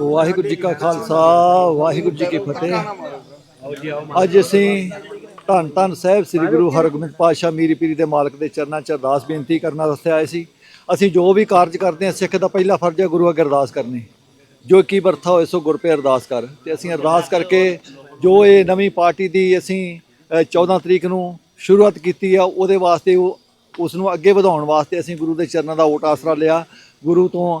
ਵਾਹਿਗੁਰੂ ਜੀ ਕਾ ਖਾਲਸਾ ਵਾਹਿਗੁਰੂ ਜੀ ਕੀ ਫਤਿਹ। ਅੱਜ ਅਸੀਂ ਧੰਨ ਧੰਨ ਸਾਹਿਬ ਸ੍ਰੀ ਗੁਰੂ ਹਰਗੋਬਿੰਦ ਪਾਤਸ਼ਾਹ ਮੀਰੀ ਪੀਰੀ ਦੇ ਮਾਲਕ ਦੇ ਚਰਨਾਂ 'ਚ ਅਰਦਾਸ ਬੇਨਤੀ ਕਰਨ ਵਾਸਤੇ ਆਏ ਸੀ। ਅਸੀਂ ਜੋ ਵੀ ਕਾਰਜ ਕਰਦੇ ਹਾਂ ਸਿੱਖ ਦਾ ਪਹਿਲਾ ਫਰਜ਼ ਹੈ ਗੁਰੂ ਅੱਗੇ ਅਰਦਾਸ ਕਰਨੀ। ਜੋ ਕੀ ਵਰਥਾ ਹੋਏ ਸੋ ਗੁਰ ਪੇ ਅਰਦਾਸ ਕਰ। ਤੇ ਅਸੀਂ ਅਰਦਾਸ ਕਰਕੇ ਜੋ ਇਹ ਨਵੀਂ ਪਾਰਟੀ ਦੀ ਅਸੀਂ ਅ, 14 ਤਰੀਕ ਨੂੰ ਸ਼ੁਰੂਆਤ ਕੀਤੀ ਆ ਉਹਦੇ ਵਾਸਤੇ ਉਹ ਉਸ ਨੂੰ ਅੱਗੇ ਵਧਾਉਣ ਵਾਸਤੇ ਅਸੀਂ ਗੁਰੂ ਦੇ ਚਰਨਾਂ ਦਾ ਓਟ ਆਸਰਾ ਲਿਆ। ਗੁਰੂ ਤੋਂ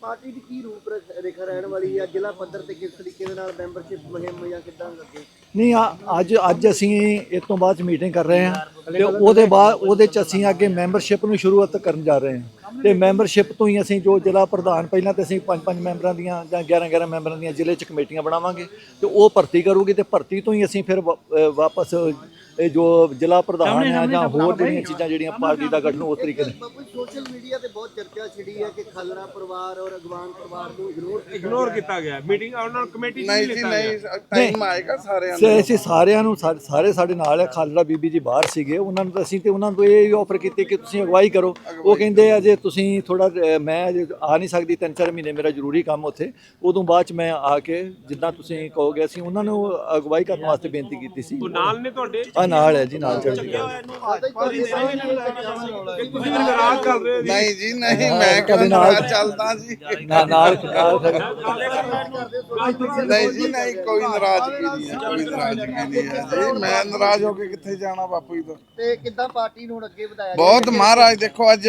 ਪਾਰਟੀ ਦੀ ਕੀ ਰੂਪ ਰੇਖਾ ਰਹਿਣ ਵਾਲੀ ਹੈ ਜ਼ਿਲ੍ਹਾ ਪੱਧਰ ਤੇ ਕਿਸ ਤਰੀਕੇ ਦੇ ਨਾਲ ਮੈਂਬਰਸ਼ਿਪ ਮੁਹਿੰਮ ਜਾਂ ਕਿੱਦਾਂ ਲੱਗੇ? ਨਹੀਂ ਅੱਜ ਅੱਜ ਅਸੀਂ ਇਸ ਤੋਂ ਬਾਅਦ ਚ ਮੀਟਿੰਗ ਕਰ ਰਹੇ ਹਾਂ ਤੇ ਉਹਦੇ ਬਾਅਦ ਉਹਦੇ ਚ ਅਸੀਂ ਅੱਗੇ ਮੈਂਬਰਸ਼ਿਪ ਨੂੰ ਸ਼ੁਰੂਆਤ ਕਰਨ ਜਾ ਰਹੇ ਹਾਂ। ਤੇ ਮੈਂਬਰਸ਼ਿਪ ਤੋਂ ਹੀ ਅਸੀਂ ਜੋ ਜ਼ਿਲ੍ਹਾ ਪ੍ਰਧਾਨ ਪਹਿਲਾਂ ਤੇ ਅਸੀਂ ਪੰਜ ਪੰਜ ਮੈਂਬਰਾਂ ਦੀਆਂ ਜਾਂ 11 11 ਮੈਂਬਰਾਂ ਦੀਆਂ ਜ਼ਿਲ੍ਹੇ ਚ ਕਮੇਟੀਆਂ ਬਣਾਵਾਂਗੇ ਤੇ ਉਹ ਭਰਤੀ ਕਰੂਗੀ ਤੇ ਭਰਤੀ ਤੋਂ ਹੀ ਅਸੀਂ ਫਿਰ ਵਾਪਸ ਇਹ ਜੋ ਜ਼ਿਲ੍ਹਾ ਪ੍ਰਧਾਨ ਆ ਜਾਂ ਹੋਰ ਜਿਹੜੀਆਂ ਚੀਜ਼ਾਂ ਜਿਹੜੀਆਂ ਪਾਰਟੀ ਦਾ ਗਠਨ ਉਸ ਤਰੀਕੇ ਨਾਲ। ਸੋਸ਼ਲ ਮੀਡੀਆ ਤੇ ਬਹੁਤ ਚਰਚਾ ਛਿੜੀ ਹੈ ਕਿ ਖਾਲੜਾ ਪਰਿਵਾਰ ਔਰ ਅਗਵਾਨ ਪਰਿਵਾਰ ਨੂੰ ਇਗਨੋਰ ਇਗਨੋਰ ਕੀਤਾ ਗਿਆ। ਮੀਟਿੰਗ ਉਹਨਾਂ ਨੂੰ ਕਮੇਟੀ ਨਹੀਂ ਨਹੀਂ ਜੀ ਲਿੱਤਾ ਨਹੀਂ। ਟਾਈਮ ਆਏਗਾ ਸਾਰਿਆਂ ਸੇ ਅਸੀਂ ਸਾਰਿਆਂ ਨੂੰ ਸਾਰੇ ਸਾਡੇ ਨਾਲ ਹੈ ਖਾਲੜਾ ਬੀਬੀ ਜੀ ਬਾਹਰ ਸੀਗੇ ਉਹਨਾਂ ਨੂੰ ਤਾਂ ਅਸੀਂ ਤੇ ਉਹਨਾਂ ਨੂੰ ਇਹ ਆਫਰ ਕੀਤੀ ਕਿ ਤੁਸੀਂ ਅਗਵਾਈ ਕਰੋ। ਉਹ ਕਹਿੰਦੇ ਅਜੇ ਤੁਸੀਂ ਥੋੜਾ ਮੈਂ ਆ ਨਹੀਂ ਸਕਦੀ ਤਿੰਨ ਚਾਰ ਮਹੀਨੇ ਮੇਰਾ ਜ਼ਰੂਰੀ ਕੰਮ ਉੱਥੇ ਉਦੋਂ ਬਾਅਦ ਚ ਮੈਂ ਆ ਕੇ ਜਿੱਦਾਂ ਤੁਸੀਂ ਕਹੋਗੇ ਅਸੀਂ ਉਹਨਾਂ ਨੂੰ ਅਗਵਾਈ ਕਰਨ ਵਾਸਤੇ ਬੇਨਤੀ ਕੀਤੀ ਸੀ। ਉਹ ਨਾਲ ਨੇ ਤੁਹਾਡੇ? ਆ ਨਾਲ ਹੈ ਜੀ ਨਾਲ ਤੁਸੀਂ ਨਾਰਾਜ਼ ਚੱਲ ਰਹੇ ਹੋ। ਨਹੀਂ ਜੀ ਨਹੀਂ ਮੈਂ ਕਦੇ ਨਾਲ ਚੱਲਦਾ ਜੀ। ਨਾਲ ਨਾਲ ਨਹੀਂ ਜੀ ਨਹੀਂ ਕੋਈ ਨਾਰਾਜ਼ਗੀ ਨਹੀਂ ਹੈ ਕੋਈ ਨਾਰਾਜ਼ਗੀ ਨਹੀਂ ਹੈ ਜੀ। ਮੈਂ ਨਾਰਾਜ਼ ਹੋ ਕੇ ਕਿੱਥੇ ਜਾਣਾ ਬਾਪੂ ਜੀ ਤੋਂ? ਤੇ ਕਿੱਦਾਂ ਪਾਰਟੀ ਨੂੰ ਹੁਣ ਅੱਗੇ ਵਧਾਇਆ ਬਹੁਤ ਮਹਾਰਾਜ ਦੇਖੋ ਅੱਜ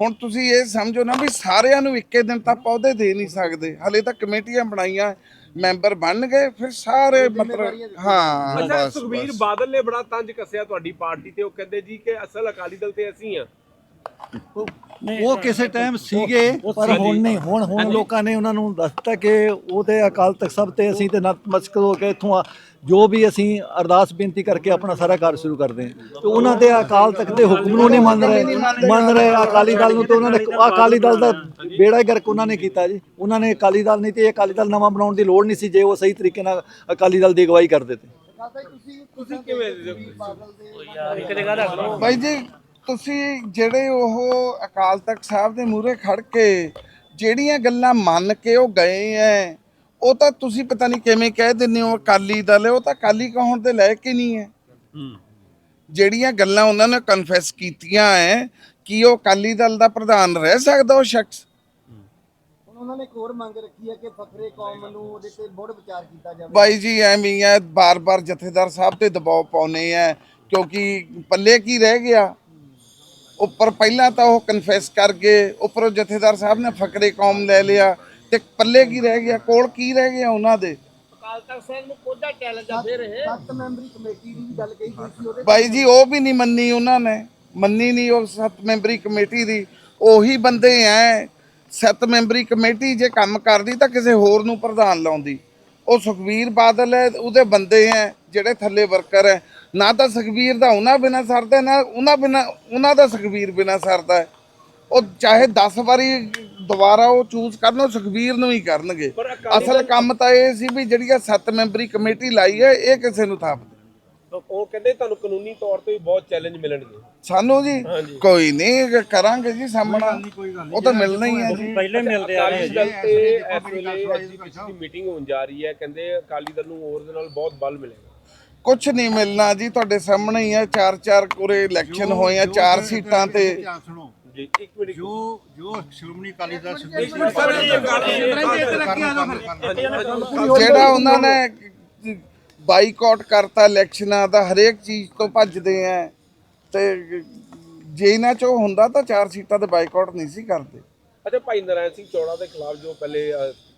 ਹੁਣ ਤੁਸੀਂ ਇਹ ਸਮਝੋ ਨਾ ਵੀ ਸਾਰਿਆਂ ਨੂੰ ਇੱਕੇ ਦਿਨ ਤਾਂ ਪੌਦੇ ਦੇ ਨਹੀਂ ਸਕਦੇ। ਹਲੇ ਤਾਂ ਕਮੇਟੀਆਂ ਬਣਾਈਆਂ ਮੈਂਬਰ ਬਣ ਗਏ ਫਿਰ ਸਾਰੇ ਮਤਲਬ ਹਾਂ ਅੱਛਾ ਬਸ ਸੁਖਬੀਰ। ਬਾਦਲ ਨੇ ਬੜਾ ਤੰਜ ਕੱਸਿਆ ਤੁਹਾਡੀ ਪਾਰਟੀ ਤੇ ਉਹ ਕਹਿੰਦੇ ਜੀ ਕਿ ਅਸਲ ਅਕਾਲੀ ਦਲ ਤੇ ਅਸੀਂ ਆ ਉਹ ਕਿਸੇ ਟਾਈਮ ਸੀਗੇ ਪਰ ਹੁਣ ਨਹੀਂ ਹੁਣ ਹੁਣ ਲੋਕਾਂ ਨੇ ਉਹਨਾਂ ਨੂੰ ਦੱਸਤਾ ਕਿ ਉਹ ਤੇ ਅਕਾਲ ਤਖਤ ਸਭ ਤੇ ਅਸੀਂ ਤੇ ਨਤਮਸਤਕ ਹੋ ਕੇ ਇੱਥੋਂ ਆ- ਜੋ ਵੀ ਅਸੀਂ ਅਰਦਾਸ ਬੇਨਤੀ ਕਰਕੇ ਆਪਣਾ ਸਾਰਾ ਕਾਰਜ ਸ਼ੁਰੂ ਕਰਦੇ ਹਾਂ। ਤੇ ਉਹਨਾਂ ਦੇ ਅਕਾਲ ਤਖਤ ਦੇ ਹੁਕਮ ਨੂੰ ਨਹੀਂ ਮੰਨ ਰਹੇ ਮੰਨ ਰਹੇ ਅਕਾਲੀ ਦਲ ਨੂੰ ਤੇ ਉਹਨਾਂ ਨੇ ਅਕਾਲੀ ਦਲ ਦਾ ਬੇੜਾ ਹੀ ਗਰਕ ਉਹਨਾਂ ਨੇ ਕੀਤਾ ਜੀ। ਉਹਨਾਂ ਨੇ ਅਕਾਲੀ ਦਲ ਨਹੀਂ ਤੇ ਇਹ ਅਕਾਲੀ ਦਲ ਨਵਾਂ ਬਣਾਉਣ ਦੀ ਲੋੜ ਨਹੀਂ ਸੀ ਜੇ ਉਹ ਸਹੀ ਤਰੀਕੇ ਨਾਲ ਅਕਾਲੀ ਦਲ ਦੀ ਅਗਵਾਈ ਕਰਦੇ ਤੇ। ਤੁਸੀਂ ਤੁਸੀਂ ਕਿਵੇਂ ਬਾਈ ਜੀ ਤੁਸੀਂ ਜਿਹੜੇ ਉਹ ਅਕਾਲ ਤਖਤ ਸਾਹਿਬ ਦੇ ਮੂਹਰੇ ਖੜ ਕੇ ਜਿਹੜੀਆਂ ਗੱਲਾਂ ਮੰਨ ਕੇ ਉਹ ਗਏ ਐ ਉਹ ਤਾਂ ਤੁਸੀਂ ਪਤਾ ਨਹੀਂ ਕਿਵੇਂ ਕਹਿ ਦਿੰਦੇ ਹੋ ਅਕਾਲੀ ਦਲ ਹੈ ਉਹ ਤਾਂ ਅਕਾਲੀ ਕਹਾਉਣ ਦੇ ਲਾਇਕ ਹੀ ਨਹੀਂ ਹੈ। ਜਿਹੜੀਆਂ ਗੱਲਾਂ ਉਹਨਾਂ ਨੇ ਕਨਫੈਸ ਕੀਤੀਆਂ ਐ ਕਿ ਉਹ ਅਕਾਲੀ ਦਲ ਦਾ ਪ੍ਰਧਾਨ ਰਹਿ ਸਕਦਾ ਉਹ ਸ਼ਖਸ? ਹੁਣ ਉਹਨਾਂ ਨੇ ਇੱਕ ਹੋਰ ਮੰਗ ਰੱਖੀ ਹੈ ਕਿ ਫਖਰੇ ਕੌਮ ਨੂੰ ਉਹਦੇ ਤੇ ਮੁੜ ਵਿਚਾਰ ਕੀਤਾ ਜਾਵੇ। ਬਾਈ ਜੀ ਐਵੇਂ ਹੀ ਬਾਰ-ਬਾਰ ਜਥੇਦਾਰ ਸਾਹਿਬ ਤੇ ਦਬਾਅ ਪਾਉਨੇ ਆ ਕਿਉਂਕਿ ਪੱਲੇ ਕੀ ਰਹਿ ਗਿਆ? ਉੱਪਰ ਪਹਿਲਾਂ ਤਾਂ ਉਹ ਕਨਫੈਸ ਕਰ ਗਏ ਉੱਪਰੋਂ ਜਥੇਦਾਰ ਸਾਹਿਬ ਨੇ ਫਕਰੇ ਕੌਮ ਲੈ ਲਿਆ ਤੇ ਪੱਲੇ ਕੀ ਰਹਿ ਗਿਆ ਕੋਲ ਕੀ ਰਹਿ ਗਿਆ ਉਹਨਾਂ ਦੇ? ਅਕਾਲ ਤਖਤ ਸਾਹਿਬ ਨੂੰ ਕੋਡਾ ਚੈਲੰਜ ਆ ਫਿਰ ਇਹ। ਸੱਤ ਮੈਂਬਰੀ ਕਮੇਟੀ ਦੀ ਵੀ ਗੱਲ ਕਹੀ ਗਈ ਸੀ ਉਹਦੇ ਬਾਈ ਜੀ ਉਹ ਵੀ ਨਹੀਂ ਮੰਨੀ ਉਹਨਾਂ ਨੇ ਮੰਨੀ ਨਹੀਂ ਉਹ ਸੱਤ ਮੈਂਬਰੀ ਕਮੇਟੀ ਦੀ ਉਹੀ ਬੰਦੇ ਐ। ਸੱਤ ਮੈਂਬਰੀ ਕਮੇਟੀ ਜੇ ਕੰਮ ਕਰਦੀ ਤਾਂ ਕਿਸੇ ਹੋਰ ਨੂੰ ਪ੍ਰਧਾਨ ਲਾਉਂਦੀ। ਉਹ ਸੁਖਵੀਰ ਬਾਦਲ ਹੈ ਉਹਦੇ ਬੰਦੇ ਐ ਜਿਹੜੇ ਥੱਲੇ ਵਰਕਰ ਐ। ਨਾ ਤਾਂ ਸੁਖਵੀਰ ਦਾ ਉਹਨਾਂ ਬਿਨਾ ਸਰਦਾ ਨਾ ਉਹਨਾਂ ਬਿਨਾ ਉਹਨਾਂ ਦਾ ਸੁਖਵੀਰ ਬਿਨਾ ਸਰਦਾ। ਉਹ ਚਾਹੇ 10 ਵਾਰੀ ਦੁਬਾਰਾ ਉਹ ਚੂਜ਼ ਕਰਨ ਉਹ ਸੁਖਵੀਰ ਨੂੰ ਹੀ ਕਰਨਗੇ। ਅਸਲ ਕੰਮ ਤਾਂ ਇਹ ਸੀ ਵੀ ਜਿਹੜੀਆਂ ਸੱਤ ਮੈਂਬਰੀ ਕਮੇਟੀ ਲਾਈ ਹੈ ਇਹ ਕਿਸੇ ਨੂੰ ਥਾਪ ਦੇ ਉਹ ਕਹਿੰਦੇ ਤੁਹਾਨੂੰ ਕਾਨੂੰਨੀ ਤੌਰ ਤੇ ਵੀ ਬਹੁਤ ਚੈਲੰਜ ਮਿਲਣਗੇ। ਸਾਨੂੰ ਜੀ। ਕੋਈ ਨਹੀਂ ਕਰਾਂਗੇ ਜੀ ਸਾਹਮਣਾ। ਉਹ ਤਾਂ ਮਿਲਣਾ ਹੀ ਹੈ ਜੀ। ਪਹਿਲੇ ਮਿਲਦੇ ਆ ਰਹੇ ਤੇ ਇਸ ਵੇਲੇ ਮੀਟਿੰਗ ਹੋਣ ਜਾ ਰਹੀ ਹੈ। ਕਹਿੰਦੇ ਅਕਾਲੀ ਦਲ ਨੂੰ ਹੋਰ ਦੇ ਨਾਲ ਬਹੁਤ ਬਲ ਮਿਲੇਗਾ। ਕੁਝ ਨਹੀਂ ਮਿਲਣਾ ਜੀ ਤੁਹਾਡੇ ਸਾਹਮਣੇ ਹੀ ਹੈ ਚਾਰ ਚਾਰ ਕੋਰੇ ਇਲੈਕਸ਼ਨ ਹੋਏ ਆ ਚਾਰ ਸੀਟਾਂ ਤੇ ਸੁਣੋ ਜੀ ਇੱਕ ਮਿੰਟ ਜੋ ਜੋ ਸ਼੍ਰੋਮਣੀ ਅਕਾਲੀ ਦਲ ਇੱਕ ਮਿੰਟ ਸਰ ਇਹ ਗੱਲ ਜਿਹੜਾ ਉਹਨਾਂ ਨੇ ਬਾਈਕਾਟ ਕਰਤਾ ਇਲੈਕਸ਼ਨਾਂ ਦਾ ਹਰੇਕ ਚੀਜ਼ ਤੋਂ ਭੱਜਦੇ ਆ ਤੇ ਜੇ ਇਹਨਾਂ ਚੋਂ ਹੁੰਦਾ ਤਾਂ ਚਾਰ ਸੀਟਾਂ ਤੇ ਬਾਈਕਾਟ ਨਹੀਂ ਸੀ ਕਰਦੇ ਅੱਛਾ ਭਾਈ ਨਰਾਇਣ ਸਿੰਘ ਚੌੜਾ ਦੇ ਖਿਲਾਫ ਜੋ ਪਹਿਲੇ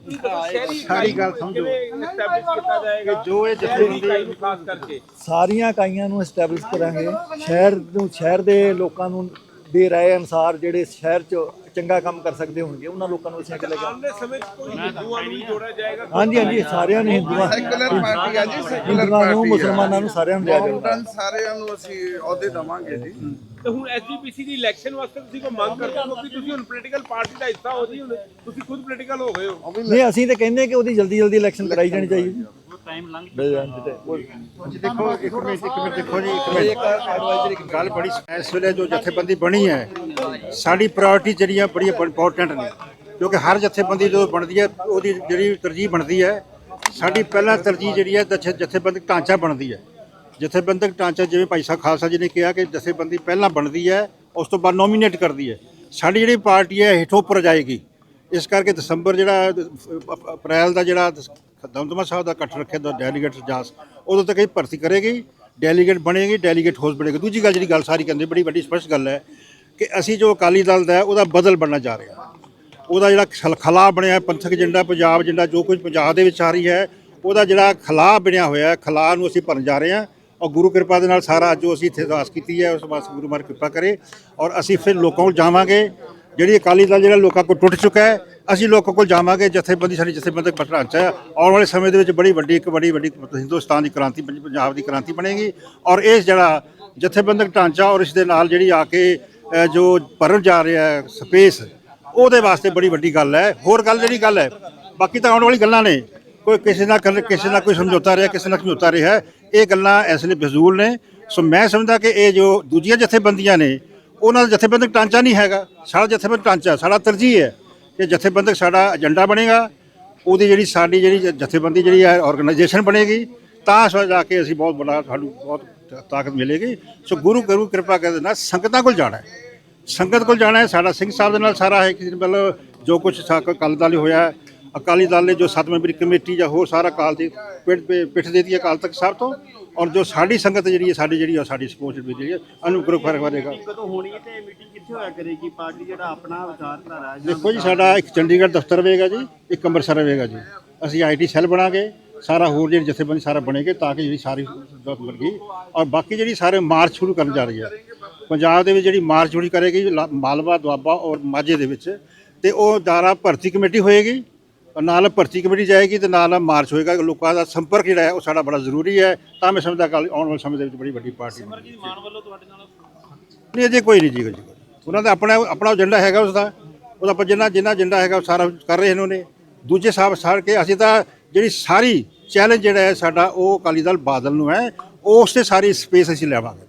ਸਾਰੀ ਗੱਲ ਸਮਝੋ। ਐਸਟੈਬਲਿਸ਼ ਕੀਤਾ ਜਾਏਗਾ ਜੋ ਇਹ ਸ਼ਹਿਰੀ ਇਕਾਈ ਨੂੰ ਖਾਸ ਕਰਕੇ। ਸਾਰੀਆਂ ਇਕਾਈਆਂ ਨੂੰ ਐਸਟੈਬਲਿਸ਼ ਕਰਾਂਗੇ। ਸ਼ਹਿਰ ਨੂੰ ਸ਼ਹਿਰ ਦੇ ਲੋਕਾਂ ਨੂੰ ਦੇ ਰਾਏ ਅਨਸਾਰ ਜਿਹੜੇ ਸ਼ਹਿਰ 'ਚ ਚੰਗਾ ਕੰਮ ਕਰ ਸਕਦੇ ਹੋਣਗੇ ਉਹਨਾਂ ਲੋਕਾਂ ਨੂੰ ਅਸੀਂ ਅੱਗੇ ਲੈ ਕੇ ਆਉਣ ਦੇ ਸਮੇਂ 'ਚ ਕੋਈ ਹਿੰਦੂਆਂ ਨੂੰ ਵੀ ਜੋੜਿਆ ਜਾਏਗਾ। ਹਾਂਜੀ ਹਾਂਜੀ ਸਾਰਿਆਂ ਨੂੰ ਹਿੰਦੂਆਂ। ਸੈਕੂਲਰ ਪਾਰਟੀ ਆ ਜੀ ਸੈਕੂਲਰ ਹਿੰਦੂਆਂ ਪਾਰਟੀ ਨੂੰ। ਮੁਸਲਮਾਨਾਂ ਨੂੰ ਸਾਰਿਆਂ ਨੂੰ ਲਿਆ ਮਾਊਂਟਨ ਸਾਰਿਆਂ ਨੂੰ ਅਸੀਂ ਅਹੁਦੇ ਦਵਾਂਗੇ ਜੀ। ਤੇ ਹੁਣ ਐਸਜੀਪੀਸੀ ਦੀ ਇਲੈਕਸ਼ਨ ਵਾਸਤੇ ਤੁਸੀਂ ਕੋਈ ਮੰਗ ਕਰਦੇ ਹੋ ਕਿਉਂਕਿ ਤੁਸੀਂ ਹੁਣ ਪੋਲੀਟੀਕਲ ਪਾਰਟੀ ਦਾ ਹਿੱਸਾ ਹੋ ਜੀ ਹੁਣ ਤੁਸੀਂ ਖੁਦ ਪੋਲੀਟੀਕਲ ਹੋ ਗਏ ਹੋ। ਨਹੀਂ ਅਸੀਂ ਤਾਂ ਕਹਿੰਦੇ ਕਿ ਉਹਦੀ ਜਲਦੀ ਜਲਦੀ ਇਲੈਕਸ਼ਨ ਕਰਾਈ ਜਾਣੀ ਚਾਹੀਦੀ। ਟਾਈਮ ਲੰਘ ਦੇਖੋ ਇੱਕ ਮਿੰਟ ਇੱਕ ਮਿੰਟ ਦੇਖੋ ਜੀ ਇੱਕ ਮਿੰਟ। ਗੱਲ ਬੜੀ ਇਸ ਵੇਲੇ ਜੋ ਜਥੇਬੰਦੀ ਬਣੀ ਹੈ ਸਾਡੀ ਪ੍ਰਾਇੋਰਟੀ ਜਿਹੜੀਆਂ ਬੜੀਆਂ ਇੰਪੋਰਟੈਂਟ ਨੇ। ਕਿਉਂਕਿ ਹਰ ਜਥੇਬੰਦੀ ਜਦੋਂ ਬਣਦੀ ਹੈ ਉਹਦੀ ਜਿਹੜੀ ਤਰਜੀਹ ਬਣਦੀ ਹੈ ਸਾਡੀ ਪਹਿਲਾਂ ਤਰਜੀਹ ਜਿਹੜੀ ਹੈ ਜਥੇ- ਜਥੇਬੰਦਕ ਢਾਂਚਾ ਬਣਦੀ ਹੈ। ਜਥੇਬੰਦਕ ਢਾਂਚਾ ਜਿਵੇਂ ਭਾਈ ਸਾਹਿਬ ਖਾਲਸਾ ਜੀ ਨੇ ਕਿਹਾ ਕਿ ਜਥੇਬੰਦੀ ਪਹਿਲਾਂ ਬਣਦੀ ਹੈ ਉਸ ਤੋਂ ਬਾਅਦ ਨੋਮੀਨੇਟ ਕਰਦੀ ਹੈ। ਸਾਡੀ ਜਿਹੜੀ ਪਾਰਟੀ ਹੈ ਹੇਠੋਂ ਉੱਪਰ ਜਾਏਗੀ। ਇਸ ਕਰਕੇ ਦਸੰਬਰ ਜਿਹੜਾ ਅਪ੍ਰੈਲ ਦਾ ਜਿਹੜਾ ਦਮਦਮਾ ਸਾਹਿਬ ਦਾ ਇਕੱਠ ਰੱਖਿਆ ਦਾ ਡੈਲੀਗੇਟ ਇਜਲਾਸ ਉਦੋਂ ਤੱਕ ਇਹ ਭਰਤੀ ਕਰੇਗੀ ਡੈਲੀਗੇਟ ਬਣੇਗੀ ਡੈਲੀਗੇਟ ਹੋਸ ਬਣੇਗੀ। ਦੂਜੀ ਗੱਲ ਜਿਹੜੀ ਗੱਲ ਸਾਰੀ ਕਹਿੰਦੇ ਬੜੀ ਵੱਡੀ ਸਪਸ਼ਟ ਗੱਲ ਹੈ ਕਿ ਅਸੀਂ ਜੋ ਅਕਾਲੀ ਦਲ ਦਾ ਉਹਦਾ ਬਦਲ ਬਣਨਾ ਜਾ ਰਿਹਾ। ਉਹਦਾ ਜਿਹੜਾ ਖਲ- ਖਲਾ ਬਣਿਆ ਪੰਥਕ ਏਜੰਡਾ ਪੰਜਾਬ ਏਜੰਡਾ ਜੋ ਕੁਝ ਪੰਜਾਬ ਦੇ ਵਿੱਚ ਆ ਰਹੀ ਹੈ ਉਹਦਾ ਜਿਹੜਾ ਖਲਾ ਬਣਿਆ ਹੋਇਆ ਹੈ, ਖਲਾ ਨੂੰ ਅਸੀਂ ਭਰਨ ਜਾ ਰਹੇ ਹਾਂ। ਔਰ ਗੁਰੂ ਕਿਰਪਾ ਦੇ ਨਾਲ ਸਾਰਾ ਜੋ ਅਸੀਂ ਇੱਥੇ ਅਰਦਾਸ ਕੀਤੀ ਹੈ, ਉਸ ਵਾਸਤੇ ਗੁਰੂ ਮਾਰ ਕਿਰਪਾ ਕਰੇ ਔਰ ਅਸੀਂ ਫਿਰ ਲੋਕਾਂ ਕੋਲ ਜਾਵਾਂਗੇ। ਜਿਹੜੀ ਅਕਾਲੀ ਦਲ, ਜਿਹੜਾ ਲੋਕਾਂ ਕੋਲ ਟੁੱਟ ਚੁੱਕਾ ਹੈ, ਅਸੀਂ ਲੋਕਾਂ ਕੋਲ ਜਾਵਾਂਗੇ। ਜਥੇਬੰਦੀ, ਸਾਡੀ ਜਥੇਬੰਦਕ ਪਟਰਾਂਚਾ ਹੈ ਆਉਣ ਵਾਲੇ ਸਮੇਂ ਦੇ ਵਿੱਚ ਬੜੀ ਵੱਡੀ, ਇੱਕ ਬੜੀ, ਵੱਡੀ ਹਿੰਦੁਸਤਾਨ ਦੀ ਕ੍ਰਾਂਤੀ ਪੰਜਾਬ ਦੀ ਕ੍ਰਾਂਤੀ ਬਣੇਗੀ ਔਰ ਇਹ ਜਿਹੜਾ ਜਥੇਬੰਦਕ ਢਾਂਚਾ ਔਰ ਇਸ ਦੇ ਨਾਲ ਜਿਹੜੀ ਆ ਕੇ ਜੋ ਭਰਨ ਜਾ ਰਿਹਾ ਹੈ ਸਪੇਸ, ਉਹਦੇ ਵਾਸਤੇ ਬੜੀ ਵੱਡੀ ਗੱਲ ਹੈ। ਹੋਰ ਗੱਲ ਜਿਹੜੀ ਗੱਲ ਹੈ, ਬਾਕੀ ਤਾਂ ਆਉਣ ਵਾਲੀ ਗੱਲਾਂ ਨੇ। ਕੋਈ ਕਿਸੇ ਨਾਲ ਕਰ- ਕਿਸੇ ਨਾਲ ਕੋਈ ਸਮਝੌਤਾ ਰਿਹਾ, ਕਿਸੇ ਨਾਲ ਸਮਝੌਤਾ ਰਿਹਾ ਇਹ ਗੱਲਾਂ ਇਸ ਲਈ ਫਜ਼ੂਲ ਨੇ। ਸੋ ਮੈਂ ਸਮਝਦਾ ਕਿ ਇਹ ਜੋ ਦੂਜੀਆਂ ਜਥੇਬੰਦੀਆਂ ਨੇ, ਉਹਨਾਂ ਦਾ ਜਥੇਬੰਦਕ ਢਾਂਚਾ ਨਹੀਂ ਹੈਗਾ। ਸਾਡਾ ਜਥੇਬੰਦਕ ਢਾਂਚਾ, ਸਾਡਾ ਤਰਜੀਹ ਹੈ ਕਿ ਜਥੇਬੰਦਕ ਸਾਡਾ ਏਜੰਡਾ ਬਣੇਗਾ। ਉਹਦੀ ਜਿਹੜੀ ਸਾਡੀ ਜਿਹੜੀ ਜਥੇਬੰਦੀ ਜਿਹੜੀ ਹੈ ਆਰਗੇਨਾਈਜੇਸ਼ਨ ਬਣੇਗੀ, ਤਾਂ ਜਾ ਕੇ ਅਸੀਂ ਬਹੁਤ ਬੜਾ ਸਾਨੂੰ ਬਹੁਤ ਤਾਕਤ ਮਿਲੇਗੀ। ਸੋ ਗੁਰੂ ਗੁਰੂ ਕਿਰਪਾ ਕਰਦੇ ਨਾਲ ਸੰਗਤਾਂ ਕੋਲ ਜਾਣਾ ਹੈ। ਸੰਗਤ ਕੋਲ ਜਾਣਾ ਹੈ। ਸਾਡਾ ਸਿੰਘ ਸਾਹਿਬ ਦੇ ਨਾਲ ਸਾਰਾ ਹੈ। ਕਿ ਮਤਲਬ ਜੋ ਕੁਝ ਅਕਾਲੀ ਦਲ ਹੋਇਆ ਅਕਾਲੀ ਦਲ ਨੇ ਜੋ ਸੱਤ ਮੈਂਬਰੀ ਕਮੇਟੀ ਜਾਂ ਹੋਰ ਸਾਰਾ ਕਾਲ ਦੀ ਪਿੱਠ ਪਿੱਠ ਦਿੱਤੀ ਅਕਾਲ ਤਖਤ ਸਾਹਿਬ ਤੋਂ ਔਰ ਜੋ ਸਾਡੀ ਸੰਗਤ ਜਿਹੜੀ ਹੈ ਸਾਡੀ ਜਿਹੜੀ ਹੈ ਸਾਡੀ ਸਪੋਰਟ ਜਿਹੜੀ ਹੈ ਅਨੁਗ੍ਰਹ ਫ਼ਰਕ ਕਰੇਗਾ ਕਦੋਂ ਹੋਣੀ ਹੈ ਤੇ ਮੀਟਿੰਗ ਕਿੱਥੇ ਹੋਇਆ ਕਰੇਗੀ? ਪਾਰਟੀ ਜਿਹੜਾ ਆਪਣਾ ਵਿਚਾਰਧਾਰਾ ਦੇਖੋ ਜੀ ਸਾਡਾ ਇੱਕ ਚੰਡੀਗੜ੍ਹ ਦਫ਼ਤਰ ਹੋਵੇਗਾ ਜੀ ਇੱਕ ਅੰਮ੍ਰਿਤਸਰ ਹੋਵੇਗਾ ਜੀ। ਅਸੀਂ ਆਈਟੀ ਸੈੱਲ ਬਣਾਗੇ ਸਾਰਾ ਹੋਰ ਜਿਹੜੀ ਜਥੇਬੰਦੀ ਸਾਰਾ ਬਣੇਗੇ ਤਾਂ ਕਿ ਜਿਹੜੀ ਸਾਰੀ ਗਈ ਔਰ ਬਾਕੀ ਜਿਹੜੀ ਸਾਰੇ ਮਾਰਚ ਸ਼ੁਰੂ ਕਰਨ ਜਾ ਰਹੀ ਹੈ। ਪੰਜਾਬ ਦੇ ਵਿੱਚ ਜਿਹੜੀ ਮਾਰਚ ਸ਼ੁਰੂ ਕਰੇਗੀ ਮਾਲਵਾ ਦੁਆਬਾ ਔਰ ਮਾਝੇ ਦੇ ਵਿੱਚ ਤੇ ਉਹ ਦਾਰਾ ਭਰਤੀ ਕਮੇਟੀ ਹੋਏਗੀ ਔਰ ਨਾਲ ਭਰਤੀ ਕਮੇਟੀ ਜਾਏਗੀ ਤੇ ਨਾਲ ਮਾਰਚ ਹੋਏਗਾ। ਲੋਕਾਂ ਦਾ ਸੰਪਰਕ ਜਿਹੜਾ ਹੈ ਉਹ ਸਾਡਾ ਬੜਾ ਜ਼ਰੂਰੀ ਹੈ। ਤਾਂ ਮੈਂ ਸਮਝਦਾ ਕਿ ਆਉਣ ਵਾਲੇ ਸਮੇਂ ਦੇ ਵਿੱਚ ਬੜੀ ਵੱਡੀ ਪਾਰਟੀ ਬਣੇਗੀ। ਨਹੀਂ ਅਜੇ ਕੋਈ ਨਹੀਂ ਜੀ ਕੋਈ ਨਹੀਂ। ਉਹਨਾਂ ਦਾ ਆਪਣਾ ਆਪਣਾ ਏਜੰਡਾ ਹੈਗਾ ਉਸ ਦਾ ਉਹਦਾ ਪਰ ਜਿੰਨਾ ਜਿੰਨਾ ਏਜੰਡਾ ਹੈਗਾ ਉਹ ਸਾਰਾ ਕਰ ਰਹੇ ਨੇ ਉਹਨੇ। ਦੂਜੇ ਸਾਹਿਬ ਸਾਰ ਕੇ ਅਸੀਂ ਤਾਂ ਜਿਹੜੀ ਸਾਰੀ ਚੈਲੰਜ ਜਿਹੜਾ ਹੈ ਸਾਡਾ ਉਹ ਅਕਾਲੀ ਦਲ ਬਾਦਲ ਨੂੰ ਹੈ। ਉਸ ਤੇ ਸਾਰੀ ਸਪੇਸ ਅਸੀਂ ਲੈਵਾਂਗੇ